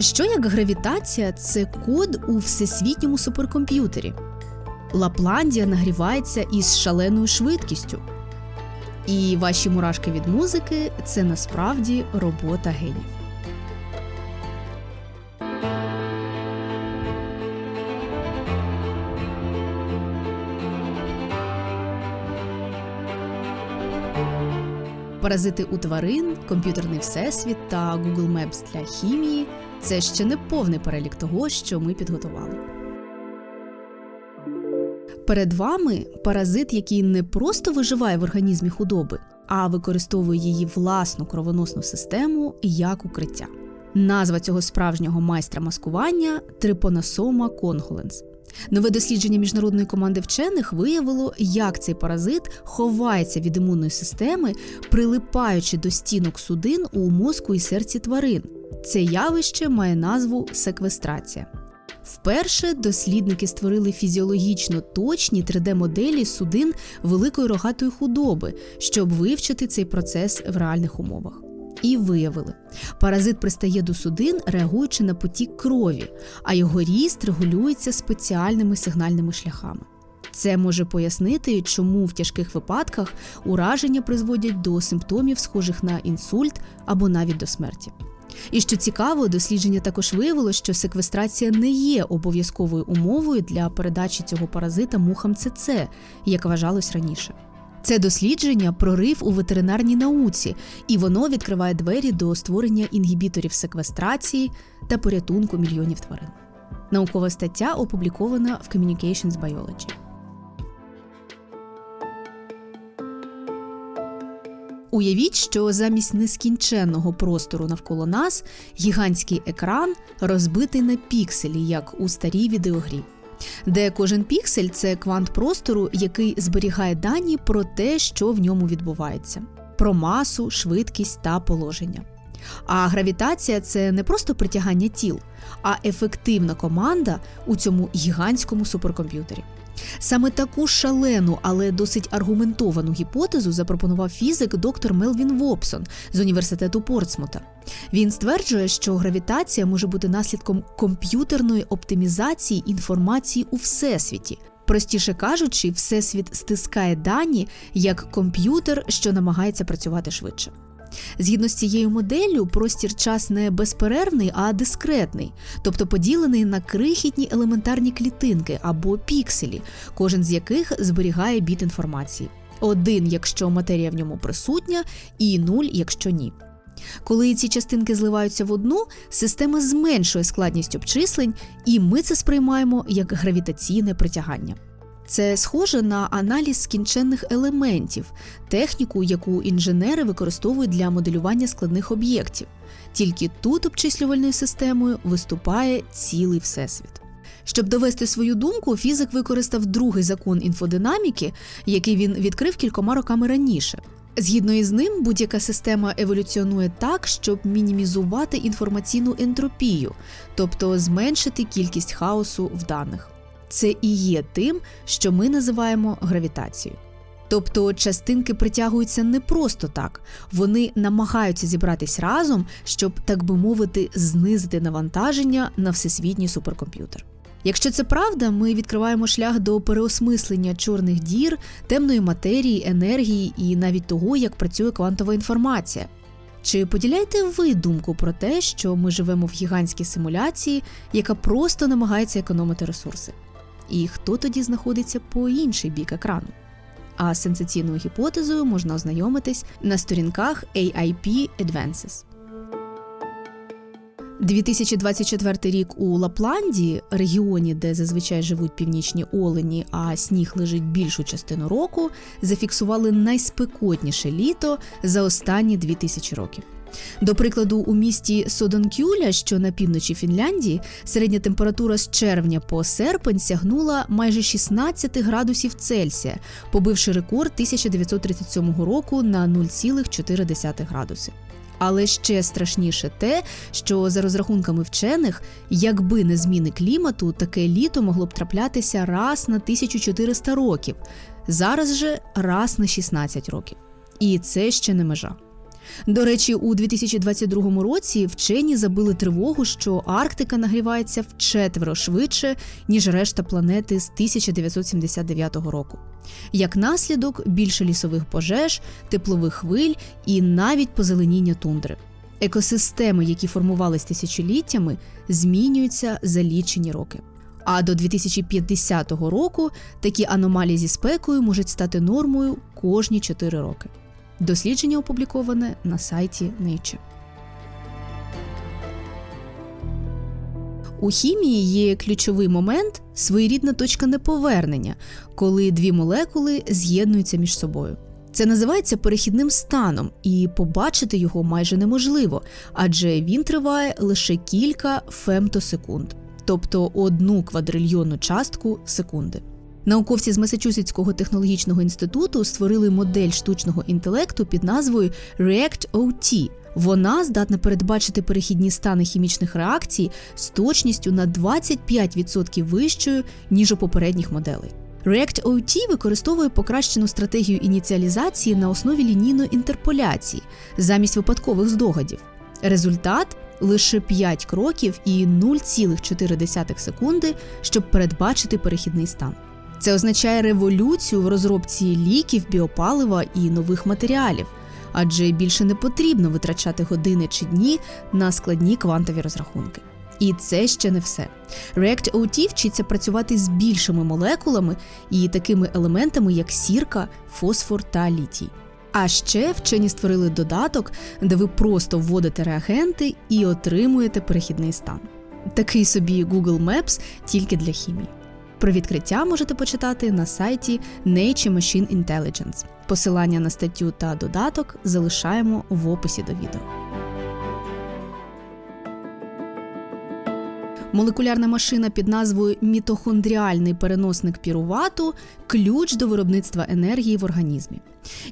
Що як гравітація це код у всесвітньому суперкомп'ютері? Лапландія нагрівається із шаленою швидкістю. І ваші мурашки від музики це насправді робота генів. Паразити у тварин, комп'ютерний всесвіт та Google Maps для хімії це ще не повний перелік того, що ми підготували. Перед вами паразит, який не просто виживає в організмі худоби, а використовує її власну кровоносну систему як укриття. Назва цього справжнього майстра маскування трипоносома конголенс. Нове дослідження міжнародної команди вчених виявило, як цей паразит ховається від імунної системи, прилипаючи до стінок судин у мозку і серці тварин. Це явище має назву секвестрація. Вперше дослідники створили фізіологічно точні 3D-моделі судин великої рогатої худоби, щоб вивчити цей процес в реальних умовах. І виявили, паразит пристає до судин, реагуючи на потік крові, а його ріст регулюється спеціальними сигнальними шляхами. Це може пояснити, чому в тяжких випадках ураження призводять до симптомів, схожих на інсульт або навіть до смерті. І що цікаво, дослідження також виявило, що секвестрація не є обов'язковою умовою для передачі цього паразита мухам ЦЦ, як вважалось раніше. Це дослідження прорив у ветеринарній науці, і воно відкриває двері до створення інгібіторів секвестрації та порятунку мільйонів тварин. Наукова стаття опублікована в Communications Biology. Уявіть, що замість нескінченного простору навколо нас гігантський екран розбитий на пікселі, як у старій відеогрі, де кожен піксель це квант простору, який зберігає дані про те, що в ньому відбувається, про масу, швидкість та положення. А гравітація це не просто притягання тіл, а ефективна команда у цьому гігантському суперкомп'ютері. Саме таку шалену, але досить аргументовану гіпотезу запропонував фізик доктор Мелвін Вопсон з університету Портсмута. Він стверджує, що гравітація може бути наслідком комп'ютерної оптимізації інформації у всесвіті. Простіше кажучи, всесвіт стискає дані як комп'ютер, що намагається працювати швидше. Згідно з цією моделлю, простір час не безперервний, а дискретний, тобто поділений на крихітні елементарні клітинки або пікселі, кожен з яких зберігає біт інформації. Один, якщо матерія в ньому присутня, і нуль, якщо ні. Коли ці частинки зливаються в одну, система зменшує складність обчислень, і ми це сприймаємо як гравітаційне притягання. Це схоже на аналіз скінченних елементів, техніку, яку інженери використовують для моделювання складних об'єктів. Тільки тут обчислювальною системою виступає цілий всесвіт. Щоб довести свою думку, фізик використав другий закон інфодинаміки, який він відкрив кількома роками раніше. Згідно із ним, будь-яка система еволюціонує так, щоб мінімізувати інформаційну ентропію, тобто зменшити кількість хаосу в даних це і є тим, що ми називаємо гравітацією. Тобто частинки притягуються не просто так, вони намагаються зібратись разом, щоб, так би мовити, знизити навантаження на всесвітній суперкомп'ютер. Якщо це правда, ми відкриваємо шлях до переосмислення чорних дір, темної матерії, енергії і навіть того, як працює квантова інформація. Чи поділяєте ви думку про те, що ми живемо в гігантській симуляції, яка просто намагається економити ресурси? І хто тоді знаходиться по інший бік екрану. А з сенсаційною гіпотезою можна ознайомитись на сторінках AIP Advances. 2024 рік у Лапландії, регіоні, де зазвичай живуть північні олені, а сніг лежить більшу частину року, зафіксували найспекотніше літо за останні 2000 років. До прикладу, у місті Содонкюля, що на півночі Фінляндії, середня температура з червня по серпень сягнула майже 16 градусів Цельсія, побивши рекорд 1937 року на 0,4 градуси. Але ще страшніше те, що за розрахунками вчених, якби не зміни клімату, таке літо могло б траплятися раз на 1400 років, зараз же раз на 16 років. І це ще не межа. До речі, у 2022 році вчені забили тривогу, що Арктика нагрівається вчетверо швидше, ніж решта планети з 1979 року. Як наслідок, більше лісових пожеж, теплових хвиль і навіть позеленіння тундри. Екосистеми, які формувались тисячоліттями, змінюються за лічені роки. А до 2050 року такі аномалії зі спекою можуть стати нормою кожні 4 роки. Дослідження опубліковане на сайті Nature. У хімії є ключовий момент своєрідна точка неповернення, коли дві молекули з'єднуються між собою. Це називається перехідним станом, і побачити його майже неможливо, адже він триває лише кілька фемтосекунд, тобто одну квадрильйонну частку секунди. Науковці з Масачусетського технологічного інституту створили модель штучного інтелекту під назвою React-OT. Вона здатна передбачити перехідні стани хімічних реакцій з точністю на 25% вищою, ніж у попередніх моделей. React-OT використовує покращену стратегію ініціалізації на основі лінійної інтерполяції замість випадкових здогадів. Результат лише 5 кроків і 0,4 секунди, щоб передбачити перехідний стан. Це означає революцію в розробці ліків, біопалива і нових матеріалів, адже більше не потрібно витрачати години чи дні на складні квантові розрахунки. І це ще не все. React OT вчиться працювати з більшими молекулами і такими елементами, як сірка, фосфор та літій. А ще вчені створили додаток, де ви просто вводите реагенти і отримуєте перехідний стан. Такий собі Google Maps тільки для хімії. Про відкриття можете почитати на сайті Nature Machine Intelligence. Посилання на статтю та додаток залишаємо в описі до відео. Молекулярна машина під назвою мітохондріальний переносник пірувату ключ до виробництва енергії в організмі.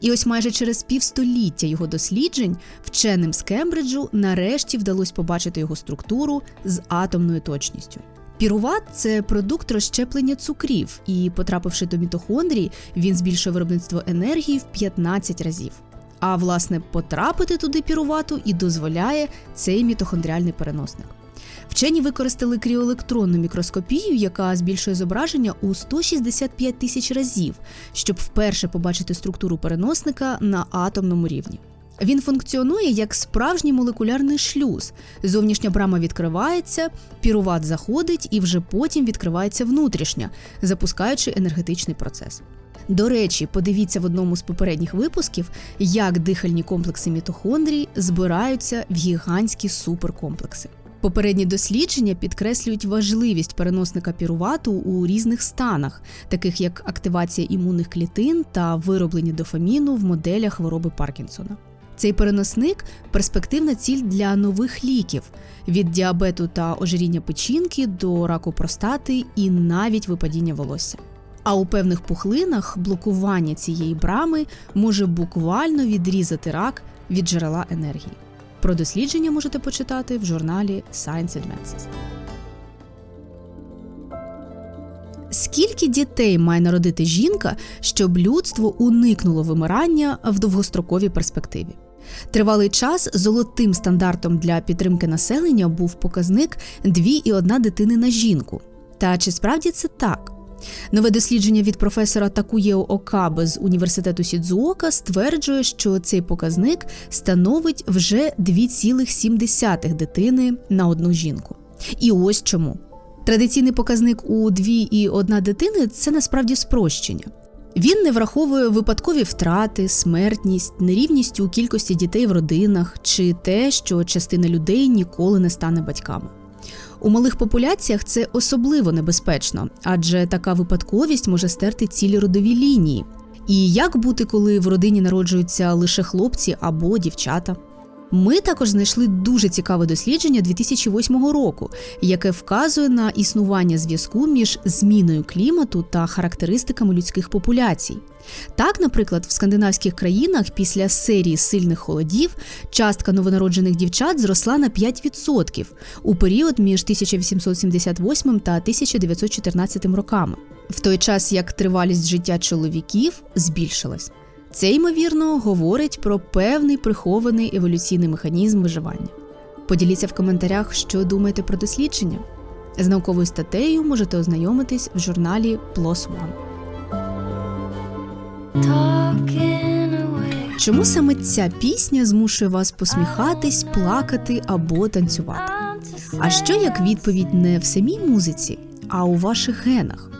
І ось майже через півстоліття його досліджень вченим з Кембриджу нарешті вдалося побачити його структуру з атомною точністю. Піруват це продукт розщеплення цукрів, і, потрапивши до мітохондрії, він збільшує виробництво енергії в 15 разів. А власне потрапити туди пірувату і дозволяє цей мітохондріальний переносник. Вчені використали кріоелектронну мікроскопію, яка збільшує зображення у 165 тисяч разів, щоб вперше побачити структуру переносника на атомному рівні. Він функціонує як справжній молекулярний шлюз. Зовнішня брама відкривається, піруват заходить і вже потім відкривається внутрішня, запускаючи енергетичний процес. До речі, подивіться в одному з попередніх випусків, як дихальні комплекси мітохондрій збираються в гігантські суперкомплекси. Попередні дослідження підкреслюють важливість переносника пірувату у різних станах, таких як активація імунних клітин та вироблення дофаміну в моделях хвороби Паркінсона. Цей переносник перспективна ціль для нових ліків від діабету та ожиріння печінки до раку простати і навіть випадіння волосся. А у певних пухлинах блокування цієї брами може буквально відрізати рак від джерела енергії. Про дослідження можете почитати в журналі Science Advances. Скільки дітей має народити жінка, щоб людство уникнуло вимирання в довгостроковій перспективі? Тривалий час золотим стандартом для підтримки населення був показник 2,1 дитини на жінку. Та чи справді це так? Нове дослідження від професора Такуєо Окабе з університету Сідзуока стверджує, що цей показник становить вже 2,7 дитини на одну жінку. І ось чому. Традиційний показник у 2,1 дитини це насправді спрощення. Він не враховує випадкові втрати, смертність, нерівність у кількості дітей в родинах чи те, що частина людей ніколи не стане батьками. У малих популяціях це особливо небезпечно, адже така випадковість може стерти цілі родові лінії. І як бути, коли в родині народжуються лише хлопці або дівчата? Ми також знайшли дуже цікаве дослідження 2008 року, яке вказує на існування зв'язку між зміною клімату та характеристиками людських популяцій. Так, наприклад, в скандинавських країнах після серії сильних холодів частка новонароджених дівчат зросла на 5% у період між 1878 та 1914 роками, в той час як тривалість життя чоловіків збільшилась. Це ймовірно говорить про певний прихований еволюційний механізм виживання. Поділіться в коментарях, що думаєте про дослідження. З науковою статтею можете ознайомитись в журналі PLOS ONE. Чому саме ця пісня змушує вас посміхатись, плакати або танцювати? А що як відповідь не в самій музиці, а у ваших генах?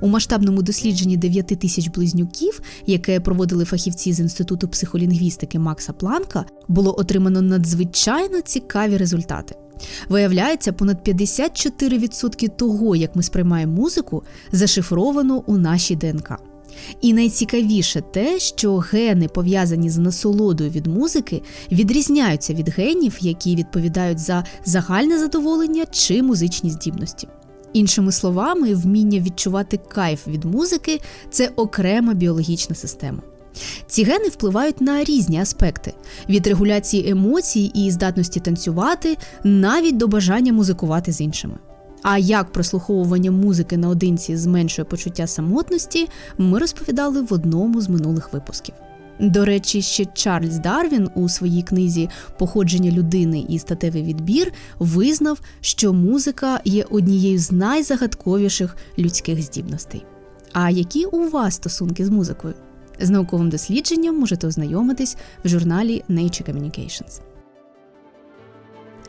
У масштабному дослідженні 9 тисяч близнюків, яке проводили фахівці з інституту психолінгвістики Макса Планка, було отримано надзвичайно цікаві результати. Виявляється, понад 54% того, як ми сприймаємо музику, зашифровано у нашій ДНК. І найцікавіше те, що гени, пов'язані з насолодою від музики, відрізняються від генів, які відповідають за загальне задоволення чи музичні здібності. Іншими словами, вміння відчувати кайф від музики це окрема біологічна система. Ці гени впливають на різні аспекти: від регуляції емоцій і здатності танцювати, навіть до бажання музикувати з іншими. А як прослуховування музики наодинці зменшує почуття самотності, ми розповідали в одному з минулих випусків. До речі, ще Чарльз Дарвін у своїй книзі Походження людини і статевий відбір визнав, що музика є однією з найзагадковіших людських здібностей. А які у вас стосунки з музикою? З науковим дослідженням можете ознайомитись в журналі Nature Communications.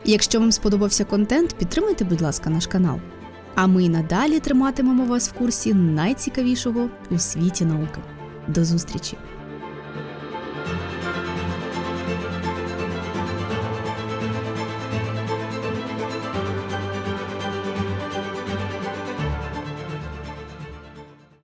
Якщо вам сподобався контент, підтримайте, будь ласка, наш канал. А ми надалі триматимемо вас в курсі найцікавішого у світі науки. До зустрічі!